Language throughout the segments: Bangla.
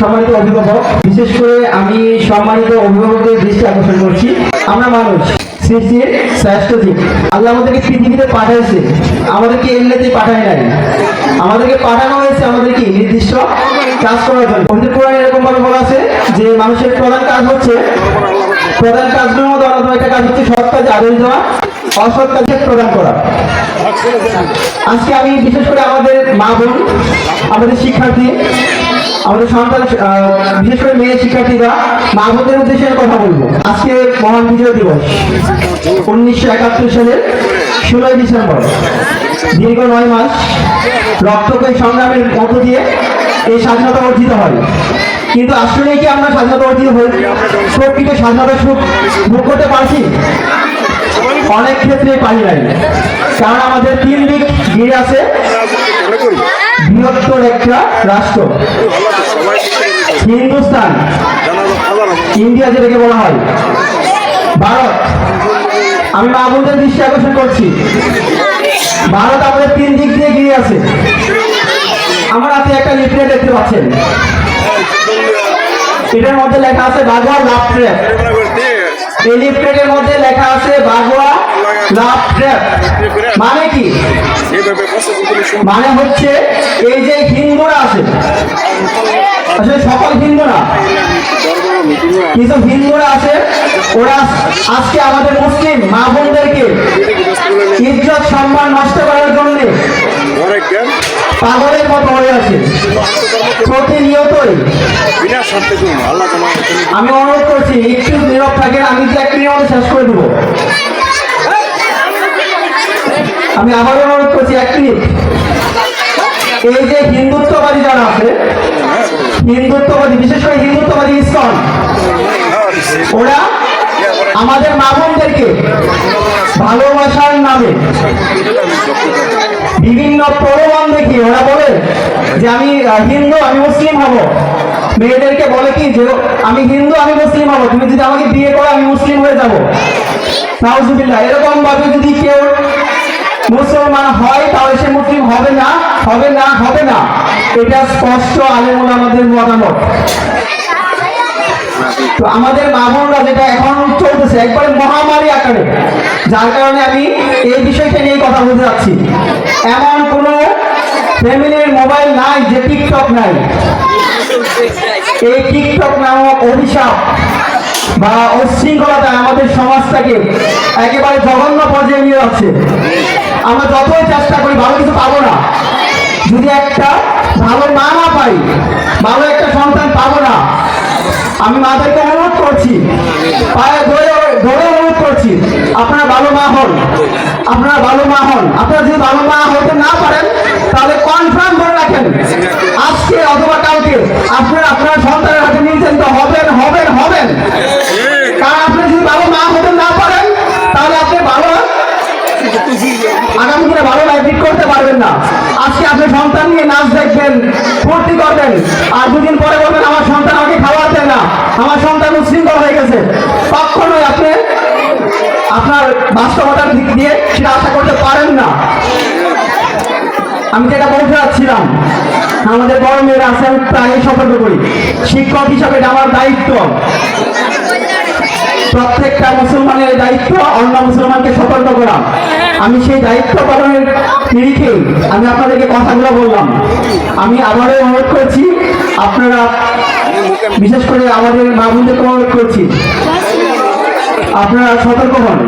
সম্মানিত অভিভাবক, বিশেষ করে আমি সম্মানিত অভিভাবকদের দৃষ্টি আকর্ষণ করছি। আমরা মানুষ, সৃষ্টির শ্রেষ্ঠ আল্লাহ আমাদেরকে পৃথিবীতে পাঠাইছে। আমাদেরকে এমনিতেই পাঠায় নাই। আমাদেরকে পাঠানো হয়েছে আমাদেরকে নির্দিষ্ট কাজ করার জন্য। পবিত্র কোরআনে এরকম ভাবে বলা আছে যে, মানুষের প্রধান কাজ হচ্ছে, প্রধান কাজগুলোর মধ্যে অন্যতম একটা কাজ হচ্ছে সৎ কাজে আদেশ দেওয়া, অসৎ কাজে প্রদান করা। আজকে আমি বিশেষ করে আমাদের মা বোন, আমাদের শিক্ষার্থী আমাদের সন্তান বিশেষ করে মেয়ে শিক্ষার্থীরা মা বোনদের উদ্দেশ্যে কথা বলব। আজকে মহান বিজয় দিবস। উনিশশো একাত্তর সালের ষোলোই ডিসেম্বর, দীর্ঘ নয় মাস রক্তক্ষয়ী সংগ্রামের মধ্য দিয়ে এই স্বাধীনতা অর্জিত হয়। কিন্তু আসলে কি আমরা স্বাধীনতা অর্জিত হই? প্রকৃত স্বাধীনতা সুখ ভোগ করতে পারছি? অনেক ক্ষেত্রে পারি নাই। কারণ আমাদের তিন দিক ঘিরে আছে। বৃহত্তর একটা রাষ্ট্র। হিন্দুস্তান। ইন্ডিয়া যেটাকে বলা হয়। ভারত। আমি মা দৃষ্টি আকর্ষণ করছি। ভারত আমাদের তিন দিক দিয়ে ঘিরে আছে। আমার হাতে একটা লিফলেট দেখতে পাচ্ছেন। এটার মধ্যে লেখা আছে বাগোয়া লাভ এই লিফলেটের মধ্যে লেখা আছে বাগোয়া মানে কি? মানে হচ্ছে এই যে হিন্দুরা আছে। আসলে সকল হিন্দু না কিছু হিন্দুরা আছে ওরা আজকে আমাদের মুসলিম মা বোনদেরকে ইজ্জত সম্মান নষ্ট করার জন্য পাগলের মতো হয়ে আছে। প্রতিনিয়তই। আমি অনুরোধ করছি একটু নীরব থাকেন আমি এক মিনিট শেষ করে দেবো। আমি আবার অনুরোধ করছি, এক মিনিট। এই যে হিন্দুত্ববাদী যারা আছে, হিন্দুত্ববাদী, বিশেষ করে হিন্দুত্ববাদী ইসকন, ওরা আমাদের মা বোনদেরকে ভালোবাসার নামে বিভিন্ন প্রলোভন দেখি ওরা বলে যে আমি হিন্দু, আমি মুসলিম হব। মেয়েদেরকে বলে কি যে, আমি হিন্দু, আমি মুসলিম হব। তুমি যদি আমাকে বিয়ে করো, আমি মুসলিম হয়ে যাব। নাউজুবিল্লাহ এরকম ভাবে যদি কেউ মুসলমান হয়, তাহলে সে মুসলিম হবে না হবে না হবে না। এটা স্পষ্ট আলেমুল আমাদের মতামত। তো আমাদের মা বোনরা যেটা এখন চলতেছে, একবারে মহামারী আকারে। যার কারণে আমি এই বিষয়টা নিয়ে কথা বলতে যাচ্ছি। এমন কোনো ফ্যামিলির মোবাইল নাই যে টিকটক নাই। এই টিকটক নামক অভিশাপ বা উচ্ছৃঙ্খলতা আমাদের সমাজটাকে একেবারে জঘন্য পর্যায়ে নিয়ে যাচ্ছে। আমরা যতই চেষ্টা করি, ভালো কিছু পাবো না। যদি একটা ভালো মা না পাই, ভালো একটা সন্তান পাবো না, আমি মাদেরকে অনুরোধ করছি, পায়ে ধরে ধরে অনুরোধ করছি, আপনারা ভালো মা হন, আপনারা ভালো মা হন। আপনারা যদি ভালো মা হতে না পারেন, তাহলে কনফার্ম করে রাখেন, আজকে অথবা কালকে আপনারা, আপনার সন্তানের পারবেন না। আজকে আপনি সন্তান নিয়ে নাচ দেখবেন, ফুর্তি করবেন। আর দুদিন পরে বলবেন, আমার সন্তান আমাকে দেয় না। আমার সন্তান উচ্ছৃঙ্খল হয়ে গেছে। কখনোই আপনি আপনার বাস্তবতার দিক দিয়ে সেটা আশা করতে পারেন না। আমি যেটা বলতে চাচ্ছিলাম আমাদের বড় মেয়েরা আছে, আমি প্রায় সতর্ক করি। শিক্ষক হিসাবে আমার দায়িত্ব। প্রত্যেকটা মুসলমানের দায়িত্ব, অন্য মুসলমানকে সতর্ক করা। আমি সেই দায়িত্ব পালনের নিরিখে আমি আপনাদেরকে কথাগুলো বললাম। আমি আবারও অনুরোধ করছি, আপনারা বিশেষ করে আমাদের মা বোনদেরকে অনুরোধ করছি, আপনারা সতর্ক হন।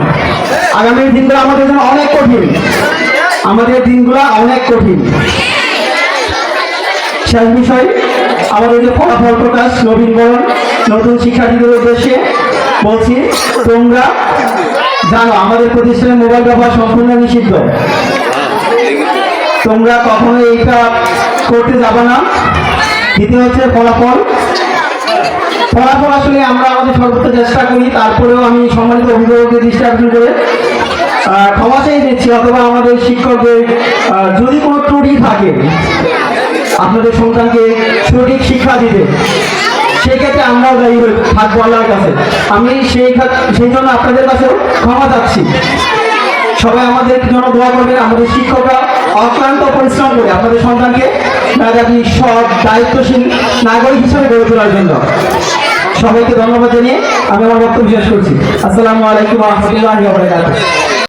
আগামী দিনগুলো আমাদের জন্য অনেক কঠিন। আমাদের দিনগুলো অনেক কঠিন। শেষ বিষয়, আমাদের যে ফলাফল প্রকাশ নবীনবরণ নতুন শিক্ষার্থীদের উদ্দেশ্যে বলছি, তোমরা জানো, আমাদের প্রতিষ্ঠানে মোবাইল ব্যবহার সম্পূর্ণ নিষিদ্ধ। তোমরা কখনো এইটা করতে যাবে না। দ্বিতীয় হচ্ছে ফলাফল। ফলাফল আসলে আমরা আমাদের সর্বোচ্চ চেষ্টা করি, তারপরেও আমি সম্মানিত অভিভাবকদের দৃষ্টি আকর্ষণ করে ক্ষমা চেয়ে দিচ্ছি অথবা আমাদের শিক্ষকদের যদি কোনো ত্রুটি থাকে, আপনাদের সন্তানকে সঠিক শিক্ষা দিতে। সেক্ষেত্রে আমরাও দায়ী থাকব আল্লাহর কাছে। আমি সেই সেই জন্য আপনাদের কাছেও ক্ষমা চাচ্ছি। সবাই আমাদের জন্য দোয়া করবেন। আমাদের শিক্ষকরা অক্লান্ত পরিশ্রম করে আপনাদের সন্তানকে মেধাবী, সৎ, দায়িত্বশীল নাগরিক হিসেবে গড়ে তোলার জন্য। সবাইকে ধন্যবাদ জানিয়ে আমি আমার বক্তব্য শেষ করছি। আসসালামু আলাইকুম রহমতুল্লাহ